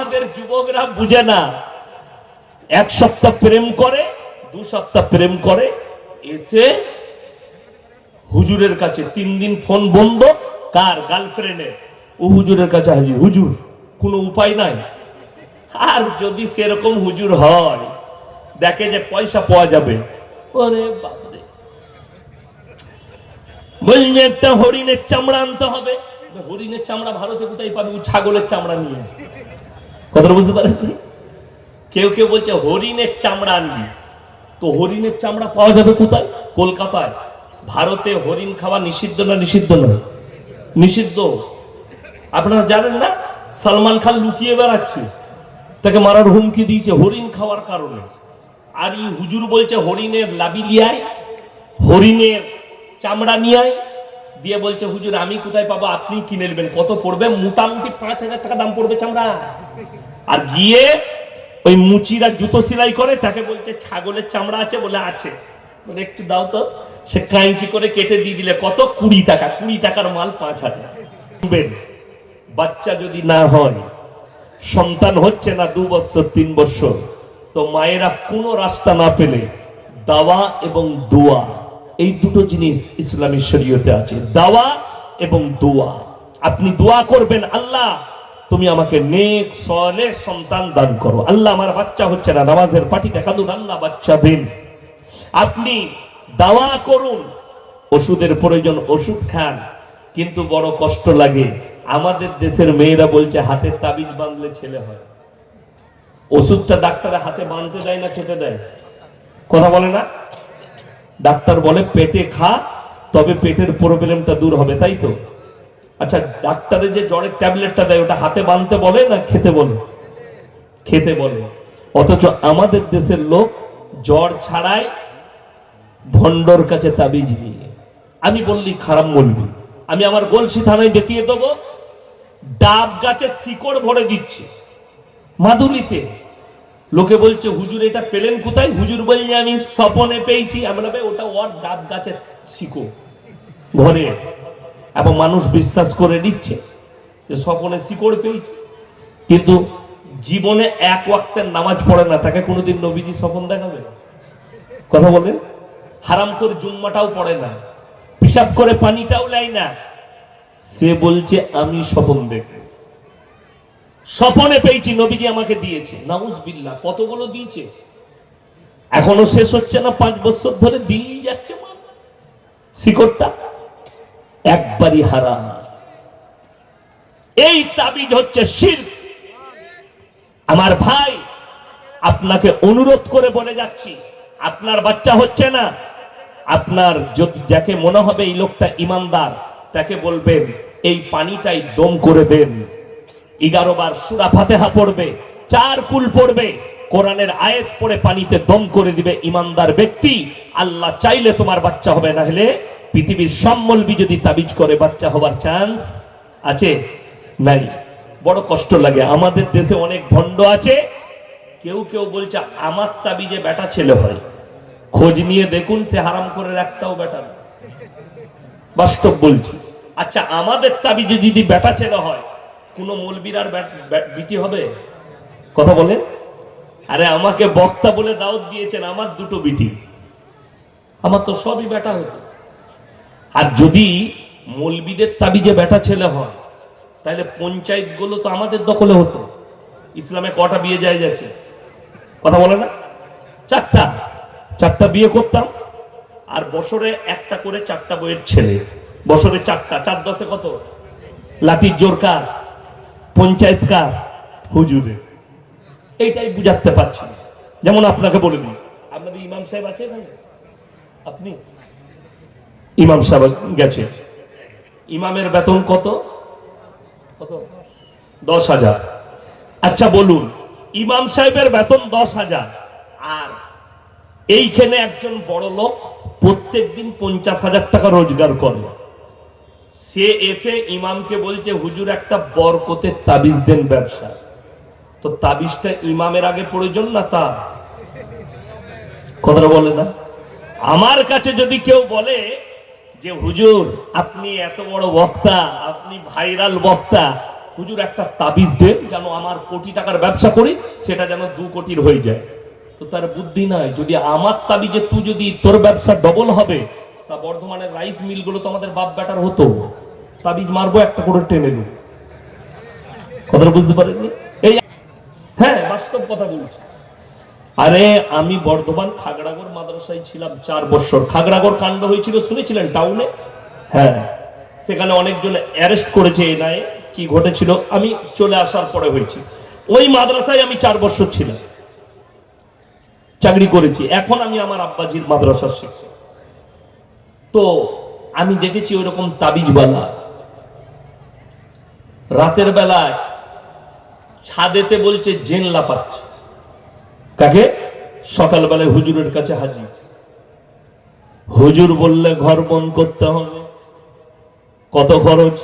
আমাদের যুবকরা বুঝে না। এক সপ্তাহ প্রেম করে, দু সপ্তাহ প্রেম করে, এসে হুজুরের কাছে তিন দিন ফোন বন্ধ, কার গার্লফ্রেন্ডের ও হুজুরের কাছে হাজির। হুজুর, কোনো উপায় নাই। আর যদি সেরকম হুজুর হয়, দেখে যে পয়সা পাওয়া যাবে। ওরে বাপরে। বলছে একটা হরিণের চামড়া আনতে হবে। হরিণের চামড়া ভারতে কোথায় পাবে? ও ছাগলের চামড়া নিয়ে। কথাটা বুঝতে পারেন কেউ কেউ বলছে, হরিণের চামড়া আনবি। তো হরিণের চামড়া পাওয়া যাবে কোথায়? কলকাতায়। ভারতে হরিণ খাওয়া নিষিদ্ধ না নিষিদ্ধ নয়? নিষিদ্ধ। আপনারা জানেন না? সালমান খান লুকিয়ে বেড়াচ্ছে। তাকে মারার হুমকি দিয়েছে হরিণ খাওয়ার কারণে। আর এই হুজুর বলছে, হরিণের লাবি লিয়ায় হরিণের চামড়া নিয়ায় দিয়ে বলছে, হুজুর, আমি কোথায় পাবো? আপনি কিনে নেবেন। কত পড়বে? মোটামুটি পাঁচ হাজার টাকা দাম পড়বে চামড়া। আর গিয়ে ওই মুচিরা জুতো সেলাই করে, তাকে বলছে, ছাগলের চামড়া আছে বলে আছে। বলে, একটু দাও তো। সে কাঁচি করে কেটে দিয়ে দিলে, কত? কুড়ি টাকা, কুড়ি টাকার মাল পাঁচ হাজার। বাচ্চা যদি না হয়, সন্তান হচ্ছে না দু বছর, তিন বছর, তো মায়েরা কোনো রাস্তা না পেলে দাওয়া এবং দোয়া, এই দুটো জিনিস ইসলামী শরীয়তে আছে, দাওয়া এবং দোয়া। আপনি দোয়া করবেন আল্লাহ তুমি আমাকে নেক সলে সন্তান দান করো। আল্লাহ আমার বাচ্চা হচ্ছে না, নামাজের পাটিটা কাঁদুন, আল্লাহ বাচ্চা দিন। আপনি দাওয়া করুন, ওষুধের প্রয়োজন ওষুধ খান, কিন্তু বড় কষ্ট লাগে। আমাদের দেশের মেয়েরা বলছে হাতের তাবিজ বাঁধলে ছেলে হয়। ওষুধটা ডাক্তারের হাতে বাঁধতে দেয় না খেতে দেয়? কথা বলে না? ডাক্তার বলে, পেটে খা, তবে পেটের প্রবলেমটা দূর হবে। তাই তো? আচ্ছা ডাক্তারে যে জ্বরের ট্যাবলেটটা দেয়, ওটা হাতে বাঁধতে বলে না খেতে বলে? খেতে বলে। অথচ আমাদের দেশের লোক জ্বর ছাড়াই ভণ্ডর কাছে তাবিজ নিয়ে। আমি বললি, খারাপ বলবি। আমি আমার গলসি থানায় দেখিয়ে দেবো, ডাব গাছের শিকড় ভরে দিচ্ছে। মাদুলিতে। লোকে বলছে, হুজুর, এটা পেলেন কোথায়? হুজুর বলছে আমি স্বপনে পেয়েছি। আমরা ওটা ওর ডাব গাছের শিকড় ঘরে এবং মানুষ বিশ্বাস করে নিচ্ছে যে স্বপনে শিকড় পেয়েছে। কিন্তু জীবনে এক ওয়াক্তের নামাজ পড়ে না, তাকে কোনোদিন নবীজি স্বপন দেখাবে? কথা বলেন। হারাম করে জুম্মাটাও পড়ে না পিসাব করে পানিটাও নেয় না। সে বলছে, আমি স্বপন দেখব। স্বপনে পেয়েছি, নবীজি আমাকে দিয়েছে। নাউজ বিল্লাহ কতগুলো দিয়েছে? এখনও শেষ হচ্ছে না, পাঁচ বছর ধরে দিয়েই যাচ্ছে শিকড়টা একবারই হারাম। এই তাবিজ হচ্ছে শির আমার ভাই, আপনাকে অনুরোধ করে বলে যাচ্ছি, আপনার বাচ্চা হচ্ছে না, আপনার যাকে মনে হবে এই লোকটা ইমানদার, তাকে বলবেন, এই পানিটাই দম করে দেন। এগারো বার সুরা ফাতেহা পড়বে, চার কুল পড়বে, কোরআনের আয়াত পড়ে পানিতে দম করে দিবে ইমানদার ব্যক্তি। আল্লাহ চাইলে তোমার বাচ্চা হবে, না হলে পৃথিবীর সম্মলবি যদি তাবিজ করে, বাচ্চা হবার চান্স আছে? নাই। বড় কষ্ট লাগে। আমাদের দেশে অনেক ভণ্ড আছে, কেউ কেউ বলছে, আমার তাবিজে বেটা ছেলে হয়। খোঁজ নিয়ে দেখুন, সে হারাম করে একটাও বেটা। বাস্তব বলছি। আচ্ছা আমাদের তাবিজে যদি বেটা ছেলে হয়, কোনো মলবির আর বিটি হবে? কথা বলে আরে, আমাকে বক্তা বলে দাওয়াত দিয়েছেন, আমার দুটো বিটি। আমার তো সবই বেটা হতো। আর যদি মলবিদের তাবিজে বেটা ছেলে হয়, তাহলে পঞ্চায়েতগুলো তো আমাদের দখলে হতো। ইসলামে কটা বিয়ে যায় যাচ্ছে কথা বলে না? চারটা। চারটা বিয়ে করতাম, আর বছরে একটা করে চারটা বইয়ের ছেলে। বছরে চারটা। চার দশে কত? লাঠির জোর কার? পঞ্চায়েত কার? হুজুরে এইটাই বুঝাতে পারছি যেমন আপনাকে বলে দিই। আপনাদের ইমাম সাহেব আছে আপনি? ইমাম সাহেব গেছে। ইমামের বেতন কত? কত? দশ হাজার। আচ্ছা বলুন, ইমাম সাহেবের বেতন দশ হাজার। আর এইখানে একজন বড় লোক প্রত্যেক দিন পঞ্চাশ হাজার টাকা রোজগার করে। সে এসে ইমামকে বলছে, হুজুর, একটা বরকতের তাবিজ দেন ব্যবসা। তো তাবিজটা ইমামের আগে প্রয়োজন না তা কথাটা বলে না। আমার কাছে যদি কেউ বলে যে হুজুর, আপনি এত বড় বক্তা, আপনি ভাইরাল বক্তা, হুজুর একটা তাবিজ দেন যেন আমার কোটি টাকার ব্যবসা করি, সেটা যেন দু কোটির হয়ে যায়। তো তার বুদ্ধি নাই, যদি আমার তাবিজে তুই যদি তোর ব্যবসা ডবল হবে, তা বর্ধমানের রাইস মিলগুলো তো আমাদের বাপ ব্যাটার হতো। তাবিজ মারবো একটা করে টেনে দেবো কথাটা বুঝতে পারেননি? এই হ্যাঁ বাস্তব কথা বলছি। আরে, আমি বর্ধমান খাগড়াগড় মাদ্রাসায় ছিলাম চার বছর। খাগড়াগড় কাণ্ড হয়েছিল, শুনেছিলেন টাউনে? হ্যাঁ। সেখানে অনেকজন অ্যারেস্ট করেছে এনআইএ কি ঘটেছিল? আমি চলে আসার পরে হয়েছে। ওই মাদ্রাসায় আমি চার বছর ছিলাম। চাকরি করেছি। এখন আমি আমার আব্বাজির মাদ্রাসার শিক্ষক তো আমি দেখেছি ওইরকম তাবিজবালা রাতের বেলায় ছাদেতে বলছে জেন লাপাচ্ছে কাকে? সকালবেলায় হুজুরের কাছে হাজির। হুজুর বললে, ঘর বন্ধ করতে হবে। কত খরচ?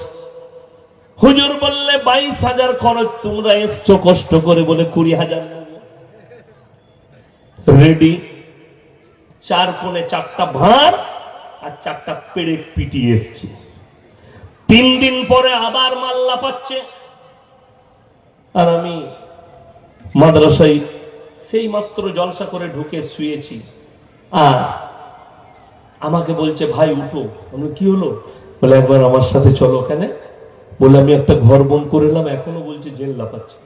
হুজুর বললে, বাইশ হাজার খরচ। তোমরা এসছো কষ্ট করে বলে কুড়ি হাজার রেডি চার কোণে চারটা ভাঁড় আর চারটা পেড়ে পিটিয়ে এসছে। তিন দিন পরে আবার মাল্লা পাচ্ছে। আর আমি মাদ্রাসায় সেই মাত্র জলসা করে ঢুকে শুয়েছি। আর আমাকে বলছে, ভাই, উঠো। আমি কি হলো? বলে, একবার আমার সাথে চলো কেন? বলে, আমি একটা ঘর বন্ধ করে এলাম, এখনও বলছে জেল লাপাচ্ছে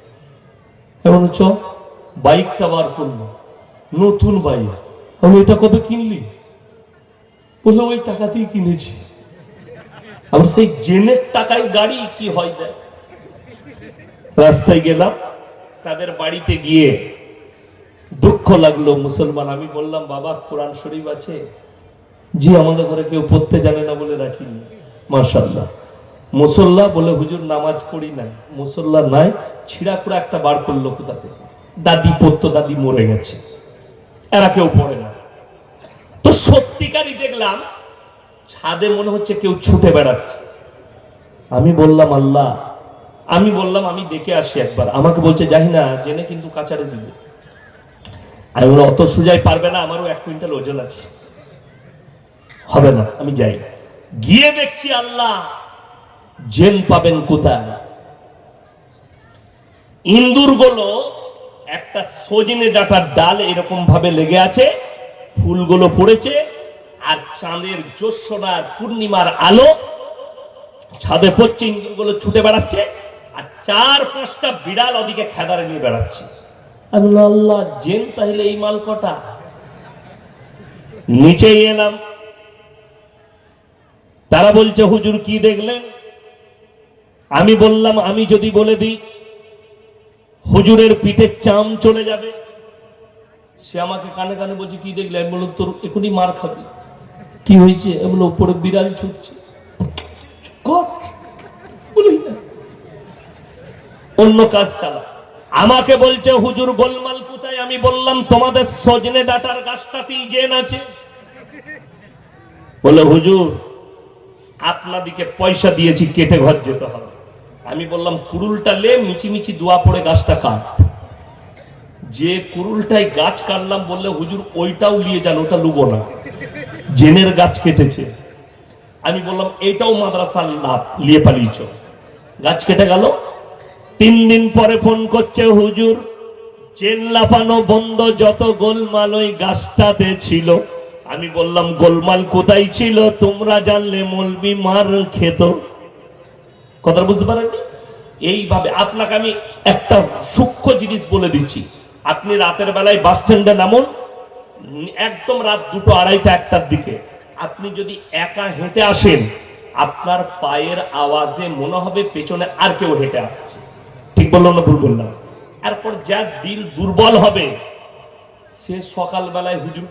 এমন চ বাইকটা বার করল নতুন বাইক। আমি এটা কবে কিনলি? বলে, ওই টাকাতেই কিনেছি। আবার সেই জেনের টাকায় গাড়ি কি হয় দেয় রাস্তায় গেলাম, তাদের বাড়িতে গিয়ে দুঃখ লাগল, মুসলমান। আমি বললাম, বাবা, কোরআন শরীফ আছে? জি, আমাদের ঘরে কেউ পড়তে জানে না বলে রাখিনি মাশাল্লাহ মুসল্লা বলে, হুজুর, নামাজ পড়ি নাই। মুসল্লা নাই ছিঁড়া খুঁড়া একটা বার করল কোথা থেকে? দাদি পড়তো, দাদি মরে গেছে। এরা কেউ পড়ে না। তো সত্যিকারই দেখলাম, ছাদে মনে হচ্ছে কেউ ছুটে বেড়াচ্ছে। আমি বললাম, আল্লাহ। আমি বললাম, আমি দেখে আসি একবার। আমাকে বলছে যাই না জেনে কিন্তু কাচারে দিবে। আমি বললাম অত সুজাই পারবে না, আমারও এক কুইন্টাল ওজন আছে। হবে না, আমি যাই। গিয়ে দেখছি আল্লাহ, জেন পাবেন কোথায়? ইন্দুরগুলো একটা সজনে ডাটার ডাল এরকম ভাবে লেগে আছে, ফুলগুলো পড়েছে, আর চাঁদের জ্যোৎস্নার পূর্ণিমার আলো ছাদে পড়ছে ইন্দুরগুলো ছুটে বেড়াচ্ছে, আর চার পাঁচটা বিড়াল ওদিকে খেদারে নিয়ে বেড়াচ্ছে। আমি আল্লাহ তাহলে এই মাল কটা? এলাম। তারা বলছে, হুজুর কি দেখলেন? আমি বললাম, আমি যদি বলে দিই, হুজুরের পিঠের চাম চলে যাবে। সে আমাকে কানে কানে বলছে, কি দেখলে? আমি বললাম, তোর এখনই মার খাবি। কি হয়েছে? বললাম, উপরে বিড়াল ছুটছে। অন্য কাজ চালা। আমাকে বলছে, হুজুর, গোলমাল কোথায়? আমি বললাম, তোমাদের সজনে ডাটার গাছটাতেই জেন আছে। বলে হুজুর, আপনাদিকে পয়সা দিয়েছি, কেটে ঘর যেতে হবে। আমি বললাম, কুড়ুলটা লে মিচি মিচি দোয়া পড়ে গাছটা কাট। যে কুড়ুলটাই গাছ কাটলাম, বললে, হুজুর, ওইটাও নিয়ে যান, ওটা লুবো না। জেনের গাছ কেটেছে। আমি বললাম, এইটাও মাদ্রাসার লাভ, নিয়ে পালিয়েছ। গাছ কেটে গেল তিন দিন পরে ফোন করছে হুজুর। চেন লাফানো বন্ধ, যত গোলমাল ওই গাছটাতে ছিল। আমি বললাম, গোলমাল কোথায় ছিল? তোমরা জানলে মলবি মার খেত। কথা বুঝতে পারেননি? এইভাবে আপনাকে আমি একটা সূক্ষ্ম জিনিস বলে দিচ্ছি। আপনি রাতের বেলায় বাস স্ট্যান্ডে নামুন, একদম রাত দুটো আড়াইটা একটার দিকে। আপনি যদি একা হেঁটে আসেন, আপনার পায়ের আওয়াজে মনে হবে পেছনে আর কেউ হেঁটে আসছে। ঠিক বললাম না ভুল বললাম? এরপর যার দিল দুর্বল হবে, সে সকালবেলায় হুজুর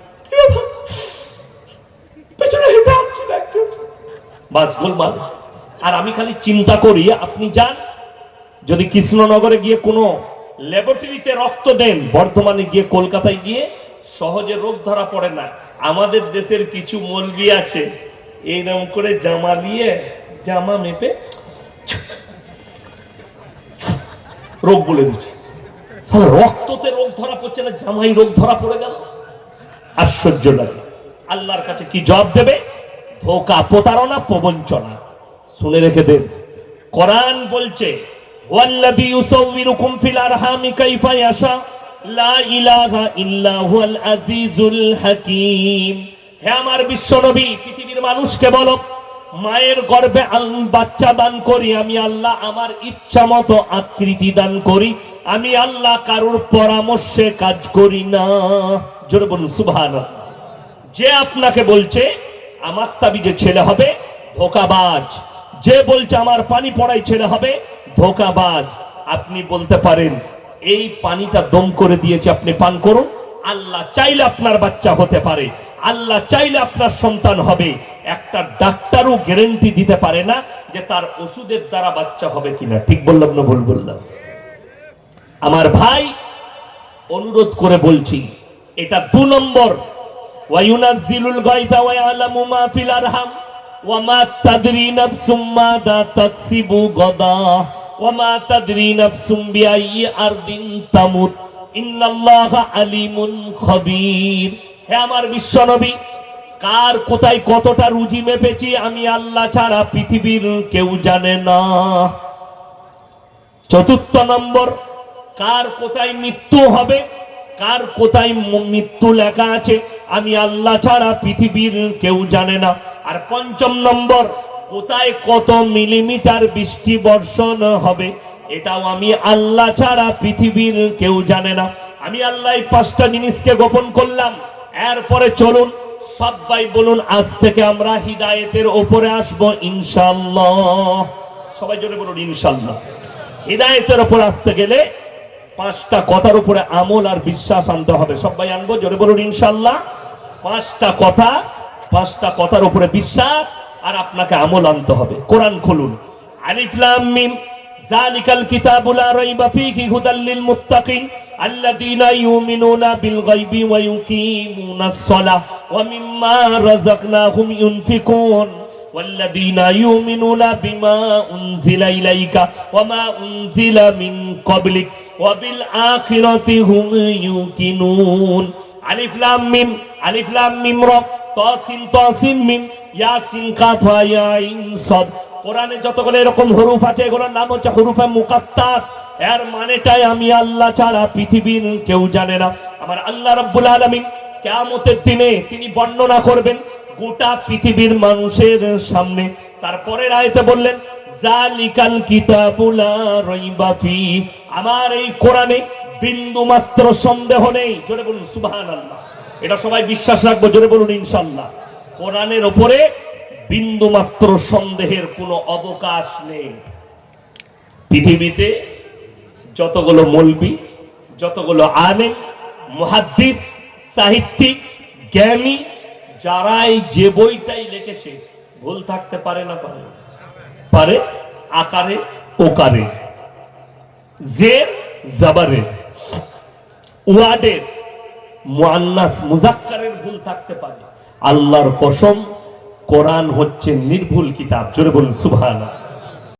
বাস গোলমাল। আর আমি খালি চিন্তা করি, আপনি যান, যদি কৃষ্ণনগরে গিয়ে কোনো ল্যাবরেটরিতে রক্ত দেন, বর্ধমানে গিয়ে, কলকাতায় গিয়ে, সহজে রোগ ধরা পড়ে না। আমাদের দেশের কিছু মলবি আছে এইরকম করে জামা দিয়ে জামা মেপে রোগ বলে দিচ্ছে। রক্ততে রোগ ধরা পড়ছে না, জামাই রোগ ধরা পড়ে গেল। আশ্চর্য লাগে। আল্লাহর কাছে কি জবাব দেবে? ধোকা, প্রতারণা, প্রবঞ্চনা। শুনে রেখে দেন। কোরআন বলছে আমার বিশ্বনবী, পৃথিবীর মানুষকে বলো মায়ের গর্ভে বাচ্চা দান করি, আমি আল্লাহ আমার ইচ্ছা মতো আকৃতি দান করি, আমি আল্লাহ কারোর পরামর্শে কাজ করি না। জোরে বলুন, সুবহানাল্লাহ। যে আপনাকে বলছে, আমার তাবিজে ছেলে হবে, ধোকাবাজ। যে বলছে, আমার পানি পড়াই ছেলে হবে, ধোকাবাজ। আপনি বলতে পারেন, এই পানিটা দম করে দিয়েছে, আপনি পান করুন। আল্লাহ চাইলে আপনার বাচ্চা হতে পারে, আল্লাহ চাইলে আপনার সন্তান হবে। একটা ডাক্তারও গ্যারেন্টি দিতে পারে না যে তার ওষুধের দ্বারা বাচ্চা হবে কিনা। ঠিক বললাম না ভুল বললাম? আমার ভাই অনুরোধ করে বলছি, এটা দু নম্বর। ওয়ায়ুনাজ্জিলুল গায়থা ওয়া ইয়ালামু মা ফিল আরহাম ওয়া মা তাদরি নাফসুম মাযা তাকসিবু গাদা ওয়া মা তাদরি নাফসুম বিআইয়ি আরদিন তামুত। ইন্নাল্লাহা আলিমুন খবীর। কার কোথায় কতটা রুজি মেপেছি আমি আল্লাহ ছাড়া পৃথিবীর কেউ জানে না। চতুর্থ নম্বর, কার কোথায় মৃত্যু হবে, কার কোথায় মৃত্যু লেখা আছে, আমি আল্লাহ ছাড়া পৃথিবীর কেউ জানে না। আর পঞ্চম নম্বর, কোথায় কত মিলিমিটার বৃষ্টি বর্ষণ হবে এটাও আমি আল্লাহ ছাড়া পৃথিবীর কেউ জানে না। আমি আল্লাহ পাঁচটা জিনিসকে গোপন করলাম। এরপরে চলুন, সবাই বলুন, আজ থেকে আমরা হিদায়েতের ওপরে আসব ইনশাল্লাহ সবাই জোরে বলুন ইনশাল্লাহ হৃদায়তের ওপর আসতে গেলে পাঁচটা কথার উপরে আমল আর বিশ্বাস আনতে হবে। সবাই আনব, জোরে বলুন ইনশাল্লাহ পাঁচটা কথা, পাঁচটা কথার উপরে বিশ্বাস আর আপনাকে আমল আনতে হবে। কোরআন খুলুন। আলিফ লাম মিম। ذلك الكتاب لا ريب فيه هدى للمتقين الذين يؤمنون بالغيب ويقيمون الصلاة ومما رزقناهم ينفقون والذين يؤمنون بما أنزل إليك وما أنزل من قبلك وبالآخرة هم يوقنون. ألف لام ميم ألف لام ميم رب طاسين طاسين ميم ياسين قاف يا عين صاد. কোরআনে যতগুলো এরকম হরুফ আছে, এগুলোর নাম হচ্ছে হরুফে মুকাত্তার। এর মানেটাই আমি আল্লাহ ছাড়া পৃথিবীর কেউ জানে না। আমার আল্লাহ রাব্বুল আলামিন কিয়ামতের দিনে তিনি বর্ণনা করবেন গোটা পৃথিবীর মানুষের সামনে। তারপরের আয়তে বললেন, জালিকাল কিতাবুলা রাইবা ফি। আমার এই কোরআনে বিন্দু মাত্র সন্দেহ নেই। জোরে বলুন, সুবহানাল্লাহ। এটা সবাই বিশ্বাস রাখব, জোরে বলুন, ইনশাআল্লাহ। কোরআনের ওপরে বিন্দু মাত্র সন্দেহের কোনো অবকাশ নেই। পৃথিবীতে যতগুলো মলবি, যতগুলো আলেম, মুহাদ্দিস, সাহিত্যিক, জ্ঞানী, যারাই যে বইটাই লিখেছে, ভুল থাকতে পারে না পারে? পারে আকারে, ওকারে জের জাবারে। ওয়াদের মুজাক্কারের ভুল থাকতে পারে। আল্লাহর কসম কোরআন হচ্ছে নির্ভুল কিতাব। জোরে বলুন সুবহানাল্লাহ।